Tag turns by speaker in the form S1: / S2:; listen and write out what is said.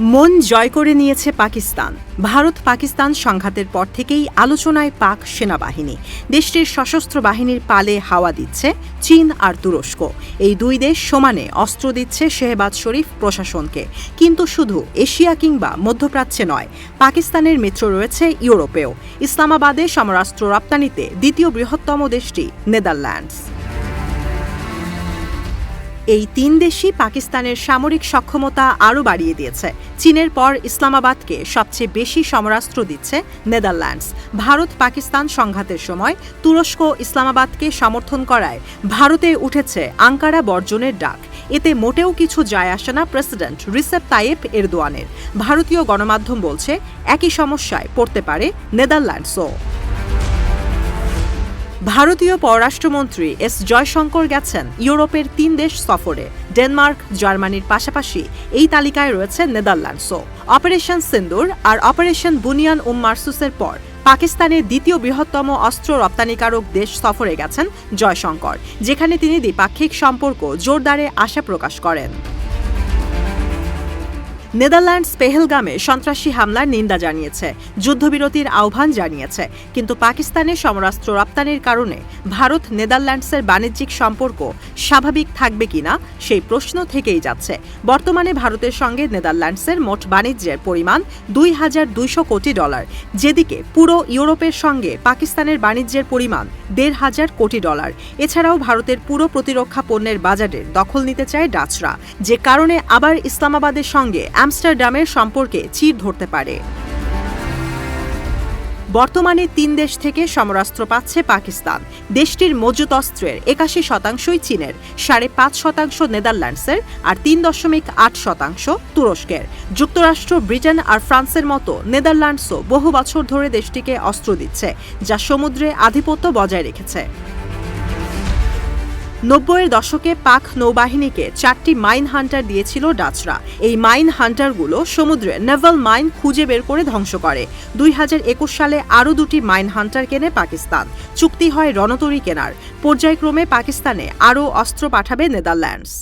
S1: মন জয় করে নিয়েছে পাকিস্তান। ভারত পাকিস্তান সংঘাতের পর থেকেই আলোচনায় পাক সেনাবাহিনী। দেশটির সশস্ত্র বাহিনীর পালে হাওয়া দিচ্ছে চীন আর তুরস্ক। এই দুই দেশ সমানে অস্ত্র দিচ্ছে শেহবাজ শরীফ প্রশাসনকে। কিন্তু শুধু এশিয়া কিংবা মধ্যপ্রাচ্যে নয়, পাকিস্তানের মিত্র রয়েছে ইউরোপেও। ইসলামাবাদে সমরাস্ত্র রপ্তানিতে দ্বিতীয় বৃহত্তম দেশটি নেদারল্যান্ডস। এই তিন দেশই পাকিস্তানের সামরিক সক্ষমতা আরও বাড়িয়ে দিয়েছে। চীনের পর ইসলামাবাদকে সবচেয়ে বেশি সমরাস্ত্র দিচ্ছে নেদারল্যান্ডস। ভারত পাকিস্তান সংঘাতের সময় তুরস্ক ইসলামাবাদকে সমর্থন করায় ভারতে উঠেছে আঙ্কারা বর্জনের ডাক। এতে মোটেও কিছু যায় আসে না প্রেসিডেন্ট রিসেপ তাইয়েপ এরদোয়ানের। ভারতীয় গণমাধ্যম বলছে, একই সমস্যায় পড়তে পারে নেদারল্যান্ডসও। ভারতীয় পররাষ্ট্রমন্ত্রী এস জয়শঙ্কর গেছেন ইউরোপের তিন দেশ সফরে। ডেনমার্ক, জার্মানির পাশাপাশি এই তালিকায় রয়েছে নেদারল্যান্ডসও। অপারেশন সিন্দুর আর অপারেশন বুনিয়ান উম মার্সুসের পর পাকিস্তানের দ্বিতীয় বৃহত্তম অস্ত্র রপ্তানিকারক দেশ সফরে গেছেন জয়শঙ্কর, যেখানে তিনি দ্বিপাক্ষিক সম্পর্ক জোরদারে আশা প্রকাশ করেন। নেদারল্যান্ডস পেহেলগামে সন্ত্রাসী হামলার নিন্দা জানিয়েছে। যুদ্ধবিরতির আহ্বান জানিয়েছে। কিন্তু পাকিস্তানের সমরাস্ত্র রপ্তানির কারণে ভারত নেদারল্যান্ডসের বাণিজ্যিক সম্পর্ক স্বাভাবিক থাকবে কিনা সেই প্রশ্ন থেকেই যাচ্ছে। বর্তমানে ভারতের সঙ্গে নেদারল্যান্ডসের মোট বাণিজ্যের পরিমাণ দুই হাজার দুইশো কোটি ডলার। যেদিকে পুরো ইউরোপের সঙ্গে পাকিস্তানের বাণিজ্যের পরিমাণ দেড় হাজার কোটি ডলার। এছাড়াও ভারতের পুরো প্রতিরক্ষা পণ্যের বাজারের দখল নিতে চায় ডাচরা। যে কারণে আবার ইসলামাবাদের সঙ্গে আমস্টারডামের সম্পর্কে চির ধরতে পারে। বর্তমানে তিন দেশ থেকে সমরাস্ত্র পাচ্ছে পাকিস্তান। দেশটির মজুত অস্ত্রের একাশি শতাংশই চীনের, সাড়ে পাঁচ শতাংশ নেদারল্যান্ডসের আর তিন দশমিক আট শতাংশ তুরস্কের। যুক্তরাষ্ট্র, ব্রিটেন আর ফ্রান্সের মতো নেদারল্যান্ডসও বহু বছর ধরে দেশটিকে অস্ত্র দিচ্ছে, যা সমুদ্রে আধিপত্য বজায় রেখেছে। নব্বইয়ের দশকে পাক নৌবাহিনীকে চারটি মাইন হান্টার দিয়েছিল ডাচরা। এই মাইন হান্টারগুলো সমুদ্রে নেভাল মাইন খুঁজে বের করে ধ্বংস করে। দুই হাজার একুশ সালে আরও দুটি মাইন হান্টার কেনে পাকিস্তান। চুক্তি হয় রণতরী কেনার। পর্যায়ক্রমে পাকিস্তানে আরও অস্ত্র পাঠাবে নেদারল্যান্ডস।